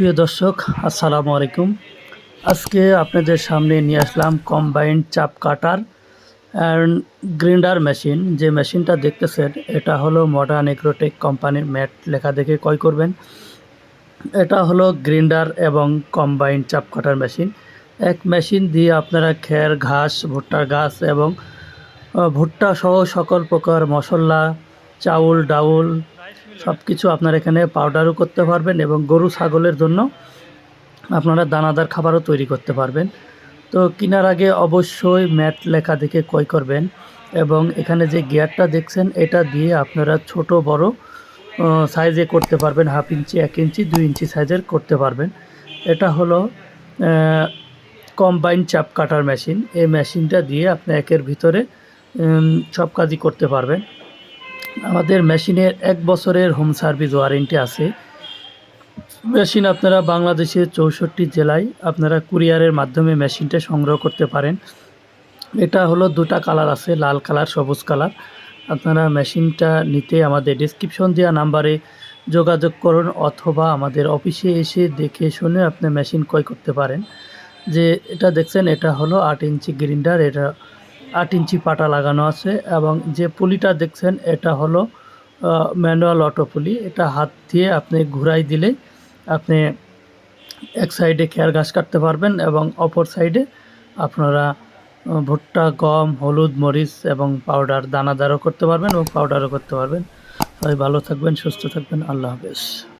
প্রিয় দর্শক, আসসালামু আলাইকুম। আজকে আপনাদের সামনে নিয়ে আসলাম কম্বাইন্ড চাপ কাটার অ্যান্ড গ্রিন্ডার মেশিন যে মেশিনটা দেখতেছেন, এটা হলো মডার্ন এগ্রোটেক কোম্পানির ম্যাট। লেখা দেখে ক্রয় করবেন। এটা হলো গ্রিন্ডার এবং কম্বাইন্ড চাপ কাটার মেশিন এক মেশিন দিয়ে আপনারা খের, ঘাস, ভুট্টার ঘাস এবং ভুট্টা সহ সকল প্রকার মশলা, চাউল, ডাউল সব কিছু আপনারা এখানে পাউডারও করতে পারবেন এবং গরু, ছাগলের জন্য আপনারা দানাদার খাবারও তৈরি করতে পারবেন। তো কেনার আগে অবশ্যই ম্যাট লেখা দেখে ক্রয় করবেন এবং এখানে যে গিয়ারটা দেখছেন, এটা দিয়ে আপনারা ছোট, বড় সাইজে করতে পারবেন। হাফ ইঞ্চি এক ইঞ্চি দুই ইঞ্চি সাইজের করতে পারবেন। এটা হলো কম্বাইন চাপ কাটার মেশিন এই মেশিনটা দিয়ে আপনি একের ভিতরে সব কাজই করতে পারবেন। আমাদের মেশিনের এক বছরের হোম সার্ভিস ওয়ারেন্টি আছে। মেশিন আপনারা বাংলাদেশের চৌষট্টি জেলায় আপনারা কুরিয়ারের মাধ্যমে মেশিনটা সংগ্রহ করতে পারেন। এটা হলো দুটা কালার আছে, লাল কালার, সবুজ কালার। আপনারা মেশিনটা নিতে আমাদের ডিসক্রিপশন দেওয়া নাম্বারে যোগাযোগ করুন অথবা আমাদের অফিসে এসে দেখে শুনে আপনি মেশিন ক্রয় করতে পারেন। যে এটা দেখছেন, এটা হলো আট ইঞ্চি গ্রিন্ডার এটা আট ইঞ্চি পাটা লাগানো আছে এবং যে পুলিটা দেখছেন, এটা হলো ম্যানুয়াল অটো পুলি। এটা হাত দিয়ে আপনি ঘুরাই দিলে আপনি এক সাইডে খেয়ার ঘাস কাটতে পারবেন এবং অপর সাইডে আপনারা ভুট্টা, গম, হলুদ, মরিচ এবং পাউডার, দানাদারও করতে পারবেন এবং পাউডারও করতে পারবেন। সবাই ভালো থাকবেন, সুস্থ থাকবেন। আল্লাহ হাফেজ।